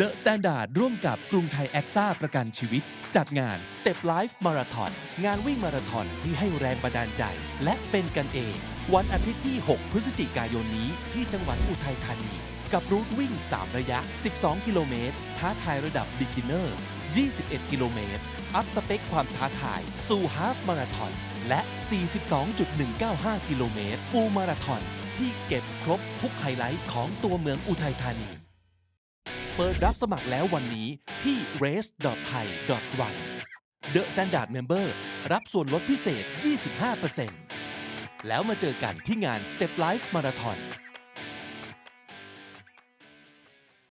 The Standard ร่วมกับกรุงไทยแอคซ่าประกันชีวิต จัดงาน Step Life Marathon งานวิ่งมาราธอนที่ให้แรงบันดาลใจ และเป็นกันเอง วันอาทิตย์ที่ 6 พฤศจิกายนนี้ที่จังหวัดอุทัยธานี กับรูทวิ่ง 3 ระยะ 12 กิโลเมตร ท้าทายระดับ Beginner 21 กิโลเมตร อัพสเปคความท้าทาย สู่ฮาฟมาราธอนและ 42.195 กิโลเมตร ฟูลมาราธอนที่เก็บครบทุกไฮไลท์ของตัวเมืองอุทัยธานี เปิดรับสมัครแล้ววันนี้ที่ race.thai.one The Standard Member รับส่วนลดพิเศษ 25%แล้วมาเจอกันที่งาน Step Life Marathon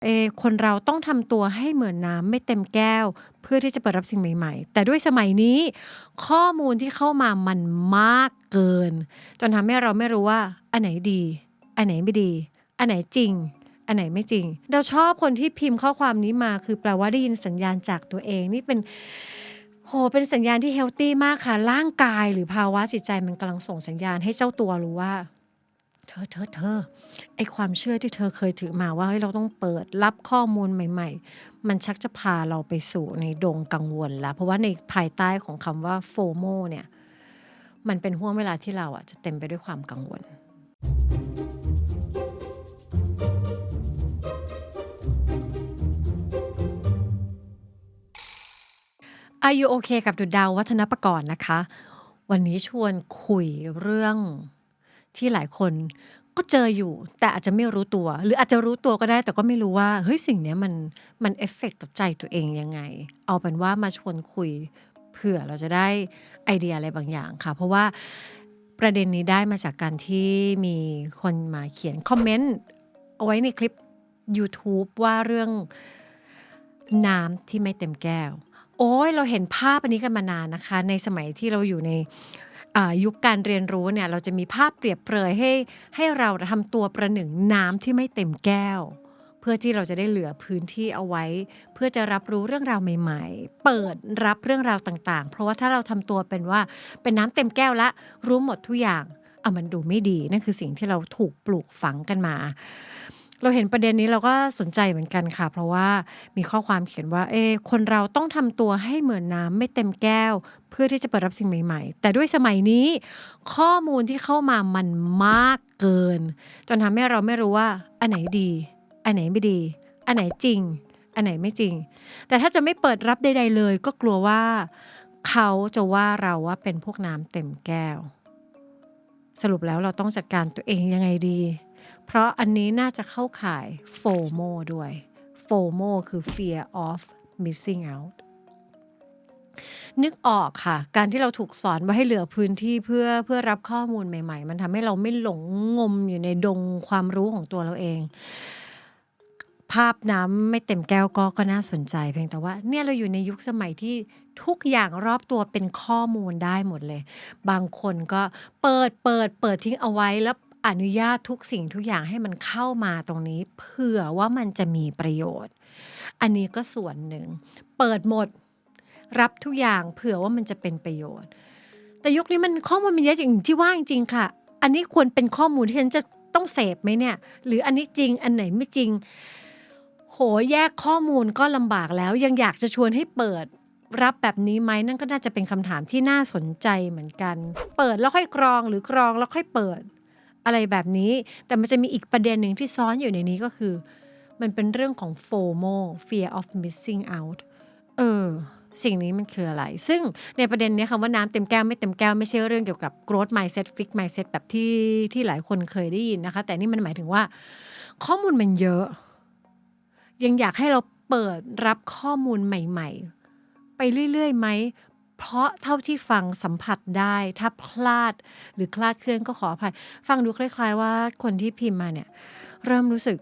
เออคนเราต้องทำตัวให้เหมือนน้ำไม่เต็มแก้ว เพื่อที่จะเปิดรับสิ่งใหม่ๆ แต่ด้วยสมัยนี้ ข้อมูลที่เข้ามามันมากเกิน จนทำให้เราไม่รู้ว่า อันไหนดี อันไหนไม่ดี อันไหนจริง อันไหนไม่จริง เราชอบคนที่พิมพ์ข้อความนี้มาคือแปลว่าได้ยินสัญญาณจากตัวเองนี่เป็นโหเป็นสัญญาณที่เฮลตี้มากค่ะ ร่างกายหรือภาวะจิตใจมันกำลังส่งสัญญาณให้เจ้าตัวรู้ว่า เธอเธอเธอไอความเชื่อที่เธอเคยถือมาว่าเฮ้ยเราต้องเปิดรับข้อมูลใหม่ ๆ มันชักจะพาเราไปสู่ในดงกังวลแล้ว เพราะว่าในภายใต้ของคำว่าโฟโมเนี่ย มันเป็นห่วงเวลาที่เราอะจะเต็มไปด้วยความกังวล อายุโอเคกับดุดดาววัฒนประกรณ์นะคะ วันนี้ชวนคุยเรื่องที่หลายคนก็เจออยู่ แต่อาจจะไม่รู้ตัว หรืออาจจะรู้ตัวก็ได้ แต่ก็ไม่รู้ว่าเฮ้ยสิ่งเนี้ยมันมันเอฟเฟกต์กับใจตัวเองยังไง เอาเป็นว่ามาชวนคุยเผื่อเราจะได้ไอเดียอะไรบางอย่างค่ะ เพราะว่าประเด็นนี้ได้มาจากการที่มีคนมาเขียนคอมเมนต์เอาไว้ในคลิป YouTube ว่าเรื่องน้ำที่ไม่เต็มแก้ว โอ้ยเราเห็นภาพอันนี้กันมานานนะคะ ในสมัยที่เราอยู่ในยุคการเรียนรู้เนี่ยเราจะมีภาพเปรียบเปรยให้ให้เราทำตัวประหนึ่งน้ำที่ไม่เต็มแก้ว เพื่อที่เราจะได้เหลือพื้นที่เอาไว้ เพื่อจะรับรู้เรื่องราวใหม่ ๆ เปิดรับเรื่องราวต่างๆ เพราะว่าถ้าเราทำตัวเป็นว่าเป็นน้ำเต็มแก้วละ รู้หมดทุกอย่างอะมันดูไม่ดีนั่นคือสิ่งที่เราถูกปลูกฝังกันมา เราเห็นประเด็นนี้เราก็สนใจเหมือนกันค่ะ เพราะว่ามีข้อความเขียนว่า เอคนเราต้องทำตัวให้เหมือนน้ำไม่เต็มแก้ว เพื่อที่จะเปิดรับสิ่งใหม่ๆ แต่ด้วยสมัยนี้ ข้อมูลที่เข้ามามันมากเกิน จนทำให้เราไม่รู้ว่า อันไหนดี อันไหนไม่ดี อันไหนจริง อันไหนไม่จริง แต่ถ้าจะไม่เปิดรับใด ๆ เลย ก็กลัวว่า เขาจะว่าเราว่าเป็นพวกน้ำเต็มแก้ว สรุปแล้วเราต้องจัดการตัวเองยังไงดี เพราะอันนี้น่าจะเข้าข่าย FOMO ด้วย FOMO คือ fear of missing out นึกออกค่ะ การที่เราถูกสอนว่าให้เหลือพื้นที่เพื่อเพื่อรับข้อมูลใหม่ ๆ มันทำให้เราไม่หลงงมอยู่ในดงความรู้ของตัวเราเอง ภาพน้ำไม่เต็มแก้วก็ก็น่าสนใจ เพียงแต่ว่าเนี่ยเราอยู่ในยุคสมัยที่ทุกอย่างรอบตัวเป็นข้อมูลได้หมดเลย บางคนก็เปิดเปิดเปิดทิ้งเอาไว้แล้ว อนุญาตทุกสิ่งทุกอย่างให้มันเข้ามาตรงนี้เผื่อว่ามันจะมีประโยชน์ อันนี้ก็ส่วนหนึ่ง เปิดหมดรับทุกอย่างเผื่อว่ามันจะเป็นประโยชน์ แต่ยุคนี้มันข้อมูลมันเยอะอย่างที่ว่าจริงค่ะ อันนี้ควรเป็นข้อมูลที่ฉันจะต้องเสพไหมเนี่ย หรืออันนี้จริงอันไหนไม่จริง โหแยกข้อมูลก็ลำบากแล้วยังอยากจะชวนให้เปิดรับแบบนี้ไหมนั่นก็น่าจะเป็นคำถามที่น่าสนใจเหมือนกัน เปิดแล้วค่อยกรองหรือกรองแล้วค่อยเปิด อะไรแบบนี้ แต่มันจะมีอีกประเด็นหนึ่งที่ซ้อนอยู่ในนี้ก็คือ มันเป็นเรื่องของ FOMO fear of missing out เออสิ่งนี้มันคืออะไร ซึ่งในประเด็นนี้คำว่าน้ำเต็มแก้วไม่เต็มแก้วไม่ใช่เรื่องเกี่ยวกับ growth mindset fix mindset แบบที่ที่หลายคนเคยได้ยินนะคะ แต่นี่มันหมายถึงว่า ข้อมูลมันเยอะ ยังอยากให้เราเปิดรับข้อมูลใหม่ ๆ ไปเรื่อยๆไหม เพราะเท่าที่ฟังสัมผัสได้ ถ้าพลาดหรือคลาดเคลื่อนก็ขออภัย ฟังดูคล้าย ๆ ว่าคนที่พิมพ์มาเนี่ย เริ่มรู้สึก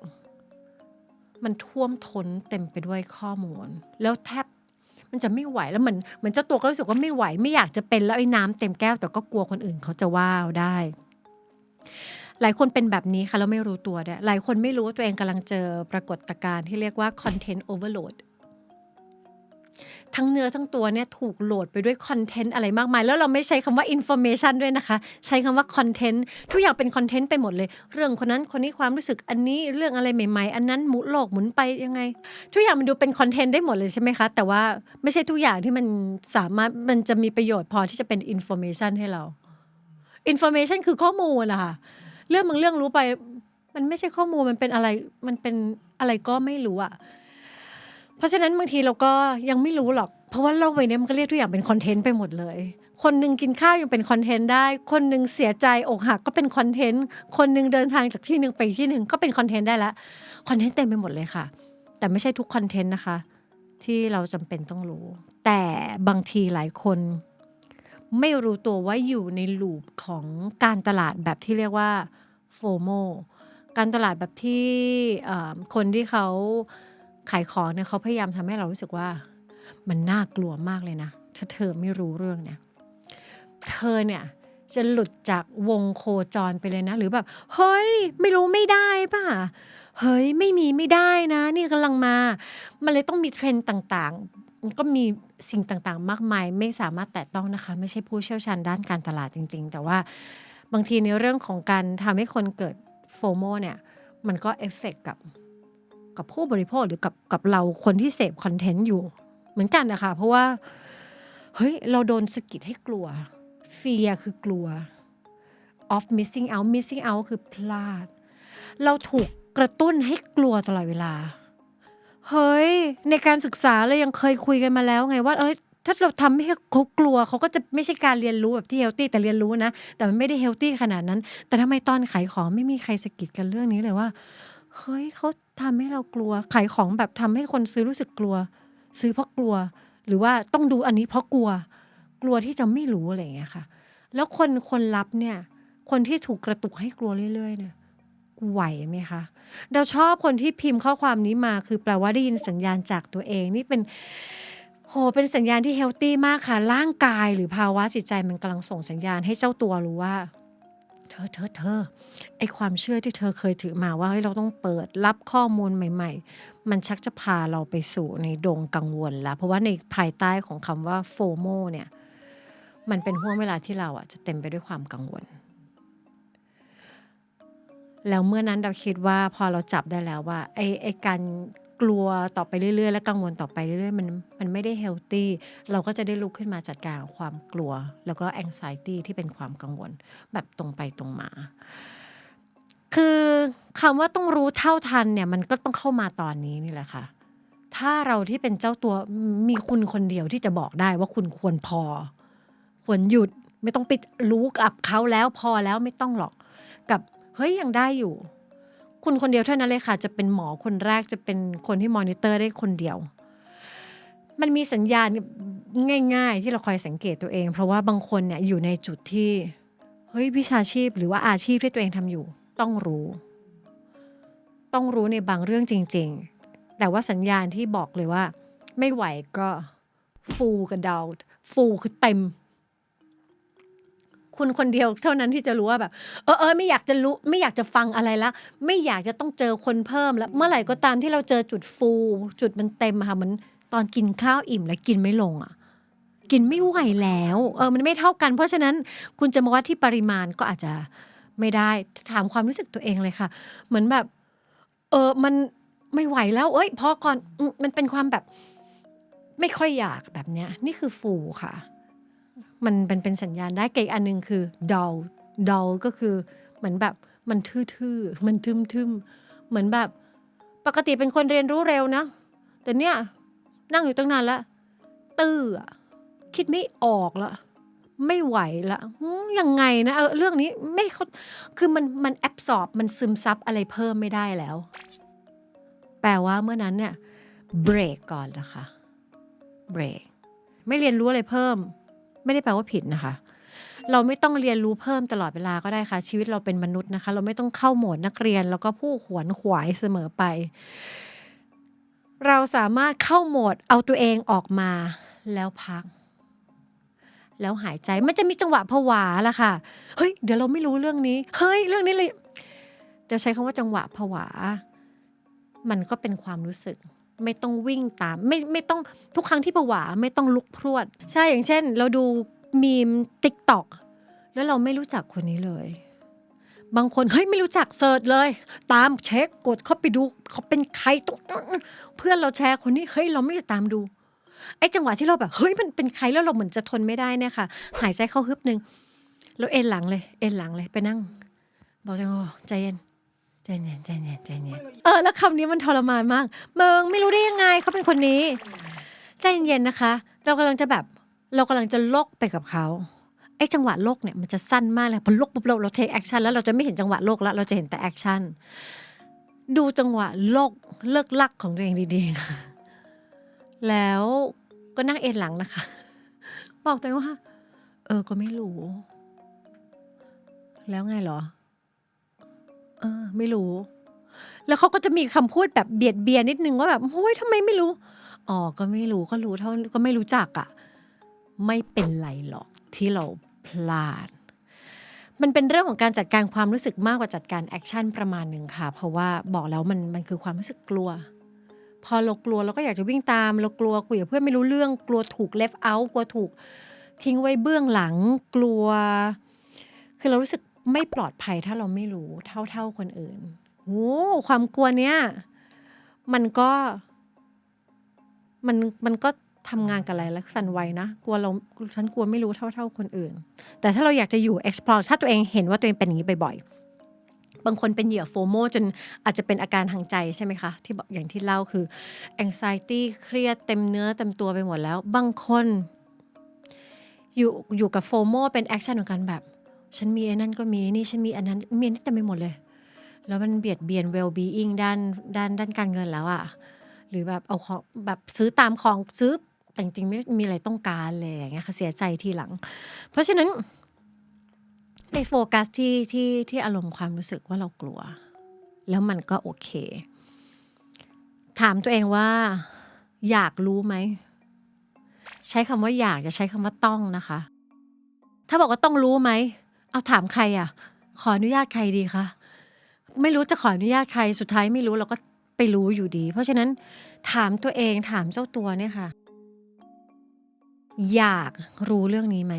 มันท่วมท้นเต็มไปด้วยข้อมูล แล้วแทบมันจะไม่ไหวแล้วเหมือนเหมือนเจ้าตัวก็รู้สึกว่าไม่ไหวไม่อยากจะเป็นแล้วไอ้น้ำเต็มแก้วแต่ก็กลัวคนอื่นเขาจะว่าได้ หลายคนเป็นแบบนี้ค่ะแล้วไม่รู้ตัวด้วยหลายคนไม่รู้ว่าตัวเองกำลังเจอปรากฏการณ์ที่เรียกว่า content overload ทั้ ทั้งเนื้อทั้งตัวเนี่ยถูกโหลดไปด้วยคอนเทนต์อะไรมากมาย แล้วเราไม่ใช้คำว่า information ด้วยนะคะ ใช้คำว่าคอนเทนต์ทุกอย่างเป็นคอนเทนต์ไปหมดเลย เรื่องคนนั้นคนนี้ความรู้สึกอันนี้เรื่องอะไรใหม่ ๆ อันนั้นหมุนโลกหมุนไปยังไง ทุกอย่างมันดูเป็นคอนเทนต์ได้หมดเลยใช่ไหมคะ แต่ว่าไม่ใช่ทุกอย่างที่มันสามารถมันจะมีประโยชน์พอที่จะเป็น information ให้เรา information คือข้อมูลนะคะเรื่องบางเรื่องรู้ไป มันไม่ใช่ข้อมูลมันเป็นอะไรมันเป็นอะไรก็ไม่รู้อะ เพราะฉะนั้นบางทีเราก็ยังไม่รู้หรอก เพราะว่าโลกใบนี้มันก็เรียกทุกอย่างเป็นคอนเทนต์ไปหมดเลย คนหนึ่งกินข้าวยังเป็นคอนเทนต์ได้ คนหนึ่งเสียใจอกหักก็เป็นคอนเทนต์ คนหนึ่งเดินทางจากที่หนึ่งไปที่หนึ่งก็เป็นคอนเทนต์ได้ละ คอนเทนต์เต็มไปหมดเลยค่ะ แต่ไม่ใช่ทุกคอนเทนต์นะคะ ที่เราจำเป็นต้องรู้ แต่บางทีหลายคนไม่รู้ตัวว่าอยู่ในลูปของการตลาดแบบที่เรียกว่าโฟโมการตลาดแบบที่คนที่เขา ขายของเนี่ยเขาพยายามทำให้เรารู้สึกว่า มันน่ากลัวมากเลยนะ ถ้าเธอไม่รู้เรื่องเนี่ย เธอเนี่ยจะหลุดจากวงโคจรไปเลยนะ หรือแบบ เฮ้ย ไม่รู้ไม่ได้ป่ะ เฮ้ย ไม่มีไม่ได้นะ นี่กำลังมา มันเลยต้องมีเทรนด์ต่างๆ ก็มีสิ่งต่างๆ มากมาย ไม่สามารถแตะต้องนะคะ ไม่ใช่ผู้เชี่ยวชาญด้านการตลาดจริง ๆ แต่ว่าบางทีในเรื่องของการทำให้คนเกิดโฟโมเนี่ย มันก็เอฟเฟกกับ กับผู้บริโภคหรือกับกับเราคนที่เสพคอนเทนต์อยู่ เหมือนกันนะคะเพราะว่าเฮ้ยเราโดนสกิดให้กลัวเฟียคือกลัว of missing out missing out คือพลาด เราถูกกระตุ้นให้กลัวตลอดเวลา เฮ้ย ในการศึกษาเรายังเคยคุยกันมาแล้วไงว่า เอ้ย ถ้าเราทำให้เขากลัวเขาก็จะไม่ใช่การเรียนรู้แบบที่เฮลตี้แต่เรียนรู้นะ แต่มันไม่ได้เฮลตี้ขนาดนั้น แต่ทำไมตอนขายของไม่มีใครสกิดกันเรื่องนี้เลยว่า เฮ้ยเขาทำให้เรากลัว ขายของแบบทำให้คนซื้อรู้สึกกลัว ซื้อเพราะกลัว หรือว่าต้องดูอันนี้เพราะกลัว กลัวที่จะไม่รู้อะไรอย่างเงี้ยค่ะ แล้วคนคนรับเนี่ย คนที่ถูกกระตุกให้กลัวเรื่อย ๆ เนี่ยไหวไหมคะเราชอบคนที่พิมพ์ข้อความนี้มา คือแปลว่าได้ยินสัญญาณจากตัวเองนี่เป็นโหเป็นสัญญาณที่เฮลตี้มากค่ะ ร่างกายหรือภาวะจิตใจมันกำลังส่งสัญญาณให้เจ้าตัวรู้ว่า ธอเธอเธอไอความเชื่อที่เธอเคยถือมาว่าเฮ้ยเราต้องเปิดรับข้อมูลใหม่ ๆ มันชักจะพาเราไปสู่ในดงกังวลแล้ว เพราะว่าในภายใต้ของคำว่าโฟโมเนี่ย มันเป็นห่วงเวลาที่เราอะจะเต็มไปด้วยความกังวล แล้วเมื่อนั้นเราคิดว่าพอเราจับได้แล้วว่าไอไอการ กลัวต่อไปเรื่อยๆ และกังวลต่อไปเรื่อยๆ มันมันไม่ได้เฮลตี้เราก็จะได้ลุกขึ้นมาจัดการความกลัว แล้วก็แองไซตี้ที่เป็นความกังวลแบบตรงไปตรงมา คือคำว่าต้องรู้เท่าทันเนี่ยมันก็ต้องเข้ามาตอนนี้นี่แหละค่ะ ถ้าเราที่เป็นเจ้าตัวมีคุณคนเดียวที่จะบอกได้ว่าคุณควรพอ ควรหยุดไม่ต้องไปรู้กับเขาแล้วพอแล้วไม่ต้องหรอกกับเฮ้ยยังได้อยู่ คุณคนเดียวเท่านั้นเลยค่ะ จะเป็นหมอคนแรกจะเป็นคนที่มอนิเตอร์ได้คนเดียว มันมีสัญญาณง่าย ๆ ที่เราคอยสังเกตตัวเอง เพราะว่าบางคนเนี่ยอยู่ในจุดที่เฮ้ยวิชาชีพหรือว่าอาชีพที่ตัวเองทำอยู่ ต้องรู้ ต้องรู้ในบางเรื่องจริง ๆ แต่ว่าสัญญาณที่บอกเลยว่า ไม่ไหวก็ฟูกับดาวฟูคือเต็ม คุณคนเดียวเท่านั้นที่จะรู้ว่าแบบ เออเออไม่อยากจะรู้ไม่อยากจะฟังอะไรละ ไม่อยากจะต้องเจอคนเพิ่มแล้วเมื่อไหร่ก็ตามที่เราเจอจุดฟู จุดมันเต็มค่ะเหมันตอนกินข้าวอิ่มแล้วกินไม่ลงอะกินไม่ไหวแล้ว เออมันไม่เท่ากัน เพราะฉะนั้นคุณจะมาวัดที่ปริมาณก็อาจจะไม่ได้ถามความรู้สึกตัวเองเลยค่ะ เหมือนแบบ เออมันไม่ไหวแล้ว เอ้ยพอก่อนมมันเป็นความแบบ ไม่ค่อยอยากแบบเนี้ย นี่คือฟูค่ะ มันเป็นเป็นสัญญาณได้เกอีกอันหนึ่งคือ dull dull ก็คือเหมือนแบบมันทื่อๆ มันทึมๆ เหมือนแบบปกติเป็นคนเรียนรู้เร็วนะ แต่เนี่ยนั่งอยู่ตั้งนานแล้ว ตื้อคิดไม่ออกละไม่ไหวละยังไงนะเออเรื่องนี้ไม่เขาคือมันมันแอบสอบมันซึมซับอะไรเพิ่มไม่ได้แล้ว แปลว่าเมื่อนั้นเนี่ยเบรกก่อนนะคะเบรกไม่เรียนรู้อะไรเพิ่ม ไม่ได้แปลว่าผิดนะคะ เราไม่ต้องเรียนรู้เพิ่มตลอดเวลาก็ได้ค่ะ ชีวิตเราเป็นมนุษย์นะคะ เราไม่ต้องเข้าโหมดนักเรียน แล้วก็ผู้ขวนขวายเสมอไป เราสามารถเข้าโหมดเอาตัวเองออกมาแล้วพัก แล้วหายใจมันจะมีจังหวะผวาละค่ะเฮ้ยเดี๋ยวเราไม่รู้เรื่องนี้ เฮ้ยเรื่องนี้เลยเดี๋ยวใช้คำว่าจังหวะผวา มันก็เป็นความรู้สึก ไม่ต้องวิ่งตาม ไม่ไม่ต้องทุกครั้งที่ผวาไม่ต้องลุกพรวด ใช่อย่างเช่น เราดูมีมติ๊กตอกแล้วเราไม่รู้จักคนนี้เลย บางคนเฮ้ยไม่รู้จักเสิร์ชเลย ตามเช็คกดเข้าไปดูเขาเป็นใครต้องเพื่อนเราแชร์คนนี้เฮ้ยเราไม่ได้ตามดูไอ้จังหวะที่เราแบบเฮ้ยมันเป็นใครแล้วเราเหมือนจะทนไม่ได้เนี่ยค่ะ หายใจเข้าฮึบหนึ่งแล้วเอ็นหลังเลย เอ็นหลังเลยไปนั่ง บอกจังโอใจเย็น ใจเย็นใจเย็นใจเย็นเออแล้วคำนี้มันทรมานมากเมืองไม่รู้ได้ยังไงเขาเป็นคนนี้ ใจเย็นๆนะคะ เรากำลังจะแบบเรากำลังจะโลกไปกับเขาไอ้จังหวะโลกเนี่ยมันจะสั้นมากเลยพอโลกปุ๊บเราเราเทคแอคชั่นแล้วเราจะไม่เห็นจังหวะโลกแล้วเราจะเห็นแต่แอคชั่นดูจังหวะโลกเลิกลักของตัวเองดีๆค่ะแล้วก็นั่งเอนหลังนะคะ บอกตัวเองว่า เออก็ไม่รู้ แล้วไงเหรอ เออ ไม่รู้ แล้วเขาก็จะมีคำพูดแบบเบียดเบียนนิดนึงว่าแบบโอ้ยทำไมไม่รู้ อ๋อ ก็ไม่รู้ก็รู้เท่าก็ไม่รู้จักอะ่ะ ไม่เป็นไรหรอกที่เราพลาด มันเป็นเรื่องของการจัดการความรู้สึกมากกว่าจัดการแอคชั่นประมาณหนึ่งค่ะ เพราะว่าบอกแล้วมันมันคือความรู้สึกกลัว พอเรากลัวเราก็อยากจะวิ่งตาม เรากลัวคุยกับเพื่อนไม่รู้เรื่อง กลัวถูก left out กลัวถูก ทิ้งไว้เบื้องหลัง กลัว คือเรารู้สึก ไม่ปลอดภัยถ้าเราไม่รู้เท่าเท่าคนอื่นโอ้ความกลัวเนี้ยมันก็มันมันก็ทำงานกับอะไรแล้วสันไวนะกลัวเราฉันกลัวไม่รู้เท่าเท่าคนอื่น แต่ถ้าเราอยากจะอยู่ explore ถ้าตัวเองเห็นว่าตัวเองเป็นอย่างนี้บ่อยๆ บางคนเป็นเหยื่อโฟโมจนอาจจะเป็นอาการทางใจใช่ไหมคะ ที่บอกอย่างที่เล่าคือ anxiety เครียดเต็มเนื้อเต็มตัวไปหมดแล้ว บางคน อยู่อยู่กับโฟโมเป็นแอคชั่นของการแบบ ฉันมีไอ้นั่นก็มีนี่ฉันมีอันนั้นมีอันนี้เต็มไปหมดเลย แล้วมันเบียดเบียน well being ด้านด้านด้านการเงินแล้วอะหรือแบบเอาของแบบซื้อตามของซื้อแต่จริงไม่มีอะไรต้องการเลยอย่างเงี้ยค่ะเสียใจทีหลัง เพราะฉะนั้นไปโฟกัสที่ที่ที่อารมณ์ความรู้สึกว่าเรากลัว แล้วมันก็โอเค ถามตัวเองว่า อยากรู้ไหม ใช้คำว่าอยากจะใช้คำว่าต้องนะคะ ถ้าบอกว่าต้องรู้ไหม เอาถามใครอะ ขออนุญาตใครดีคะ ไม่รู้จะขออนุญาตใคร สุดท้ายไม่รู้เราก็ไปรู้อยู่ดี เพราะฉะนั้นถามตัวเองถามเจ้าตัวเนี่ยค่ะ อยากรู้เรื่องนี้ไหม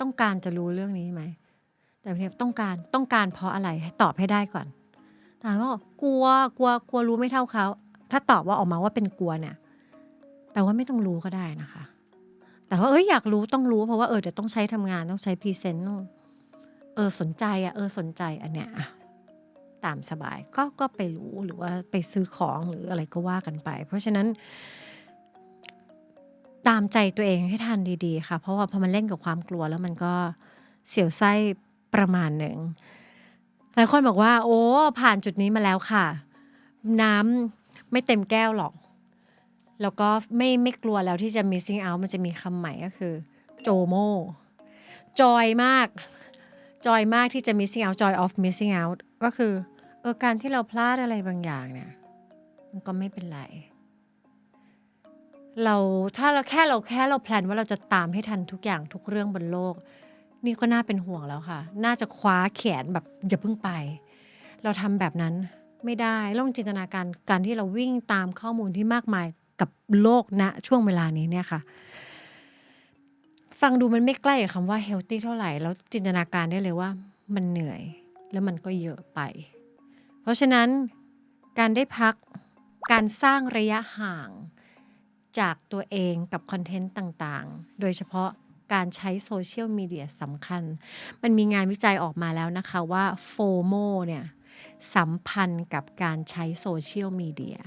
ต้องการจะรู้เรื่องนี้ไหม แต่เนี่ยต้องการต้องการเพราะอะไรให้ตอบให้ได้ก่อน ถามว่ากลัวกลัวกลัวรู้ไม่เท่าเขา ถ้าตอบว่าออกมาว่าเป็นกลัวเนี่ยแปลว่าไม่ต้องรู้ก็ได้นะคะ แต่ว่าเอ้ยอยากรู้ต้องรู้เพราะว่าเออจะต้องใช้ทำงานต้องใช้พรีเซนต์เออสนใจอะเออสนใจอันเนี้ยตามสบายก็ก็ไปรู้หรือว่าไปซื้อของหรืออะไรก็ว่ากันไป เพราะฉะนั้น ตามใจตัวเองให้ทันดีๆ ค่ะ เพราะว่าพอมันเล่นกับความกลัวแล้วมันก็เสียวไส้ประมาณหนึ่งหลายคนบอกว่า โอ้ ผ่านจุดนี้มาแล้วค่ะ น้ำไม่เต็มแก้วหรอก แล้วก็ไม่ไม่กลัวแล้วที่จะ missing out มันจะมีคำใหม่ก็คือโจโมจอยมาก จอยมากที่จะ missing out joy of missing out ก็คือเออการที่เราพลาดอะไรบางอย่างเนี่ยมันก็ไม่เป็นไร เราถ้าเราแค่เราแค่เราแพลนว่าเราจะตามให้ทันทุกอย่างทุกเรื่องบนโลก นี่ก็น่าเป็นห่วงแล้วค่ะ น่าจะคว้าแขนแบบอย่าเพิ่งไป เราทำแบบนั้นไม่ได้ลองจินตนาการการที่เราวิ่งตามข้อมูลที่มากมาย กับโลกณช่วงเวลานี้เนี่ยค่ะ ฟังดูมันไม่ใกล้กับคำว่า healthy เท่าไหร่แล้วจินตนาการได้เลยว่ามันเหนื่อยแล้วมันก็เยอะไป เพราะฉะนั้นการได้พักการสร้างระยะห่างจากตัวเองกับคอนเทนต์ต่างๆ โดยเฉพาะการใช้โซเชียลมีเดียสำคัญ มันมีงานวิจัยออกมาแล้วนะคะว่าโฟโมเนี่ยสัมพันธ์กับการใช้โซเชียลมีเดีย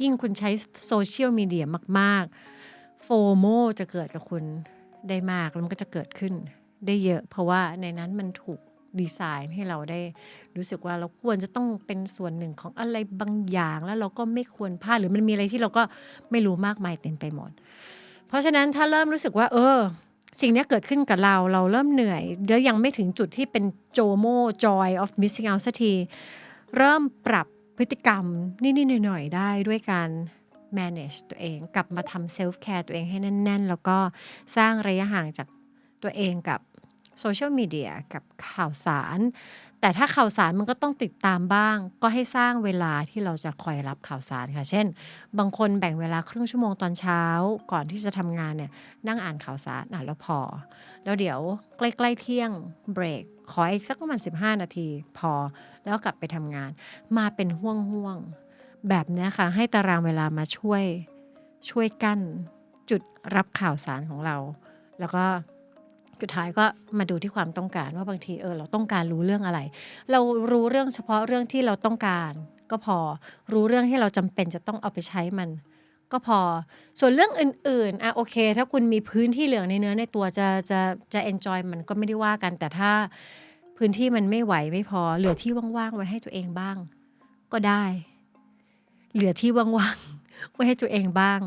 ยิ่งคุณใช้โซเชียลมีเดียมากๆ โฟโมจะเกิดกับคุณได้มาก แล้วมันก็จะเกิดขึ้นได้เยอะ เพราะว่าในนั้นมันถูกดีไซน์ให้เราได้รู้สึกว่าเราควรจะต้องเป็นส่วนหนึ่งของอะไรบางอย่างแล้วเราก็ไม่ควรพลาดหรือมันมีอะไรที่เราก็ไม่รู้มากมายเต็มไปหมด เพราะฉะนั้นถ้าเริ่มรู้สึกว่า เออ สิ่งนี้เกิดขึ้นกับเราเราเริ่มเหนื่อย แล้วยังไม่ถึงจุดที่เป็นโจโม joy of missing out สักที เริ่มปรับ พฤติกรรมนิดๆหน่อยๆได้ด้วยการ manage ตัวเอง กลับมาทำ self care ตัวเองให้แน่น ๆ แล้วก็สร้างระยะห่างจากตัวเองกับโซเชียลมีเดียกับข่าวสาร แต่ถ้าข่าวสารมันก็ต้องติดตามบ้าง ก็ให้สร้างเวลาที่เราจะคอยรับข่าวสารค่ะ เช่น บางคนแบ่งเวลาครึ่งชั่วโมงตอนเช้า ก่อนที่จะทำงานเนี่ยนั่งอ่านข่าวสารอ่านแล้วพอ แล้วเดี๋ยวใกล้ๆเที่ยงเบรกขออีกสักประมาณ15 นาทีพอ แล้วกลับไปทำงาน มาเป็นห่วงๆแบบนี้ค่ะ ให้ตารางเวลามาช่วยช่วยกั้นจุดรับข่าวสารของเรา แล้วก็สุดท้ายก็มาดูที่ความต้องการว่าบางทีเออเราต้องการรู้เรื่องอะไร เรารู้เรื่องเฉพาะเรื่องที่เราต้องการ ก็พอรู้เรื่องที่เราจำเป็นจะต้องเอาไปใช้มัน ก็พอส่วนเรื่องอื่นๆอะโอเค ถ้าคุณมีพื้นที่เหลือในเนื้อในตัวจะจะจะ enjoy มันก็ไม่ได้ว่ากันแต่ถ้า พื้นที่มันไม่ไหวไม่พอ เหลือที่ว่างๆไว้ให้ตัวเองบ้าง ก็ได้ เหลือที่ว่างๆไว้ให้ตัวเองบ้าง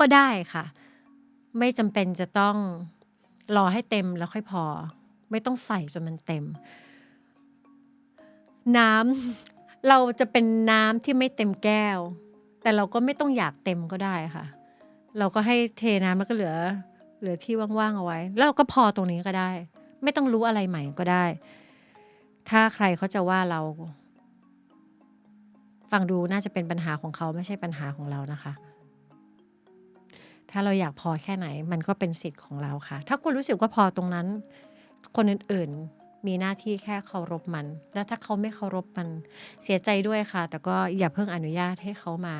ก็ได้ค่ะ ไม่จำเป็นจะต้องรอให้เต็มแล้วค่อยพอ ไม่ต้องใส่จนมันเต็ม น้ำเราจะเป็นน้ำที่ไม่เต็มแก้ว แต่เราก็ไม่ต้องอยากเต็มก็ได้ค่ะ เราก็ให้เทน้ำแล้วก็เหลือ เหลือที่ว่างๆเอาไว้ แล้วเราก็พอตรงนี้ก็ได้ ไม่ต้องรู้อะไรใหม่ก็ได้ ถ้าใครเขาจะว่าเรา ฟังดูน่าจะเป็นปัญหาของเขาไม่ใช่ปัญหาของเรานะคะ ถ้าเราอยากพอแค่ไหน มันก็เป็นสิทธิ์ของเราค่ะ ถ้าคุณรู้สึกว่าพอตรงนั้น คนอื่นๆมีหน้าที่แค่เคารพมัน แล้วถ้าเขาไม่เคารพมันเสียใจด้วยค่ะ แต่ก็อย่าเพิ่งอนุญาตให้เขามา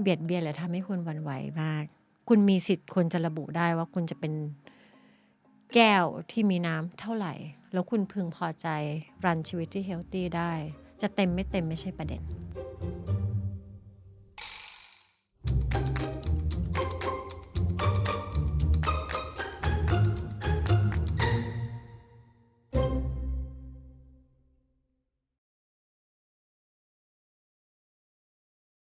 เบียดเบียนหรือทำให้คุณวันไหวมาก คุณมีสิทธิ์ควรจะระบุได้ว่าคุณจะเป็น แก้วที่มีน้ำเท่าไหร่ แล้วคุณพึงพอใจรันชีวิตที่เฮลตี้ได้ จะเต็มไม่เต็มไม่ใช่ประเด็น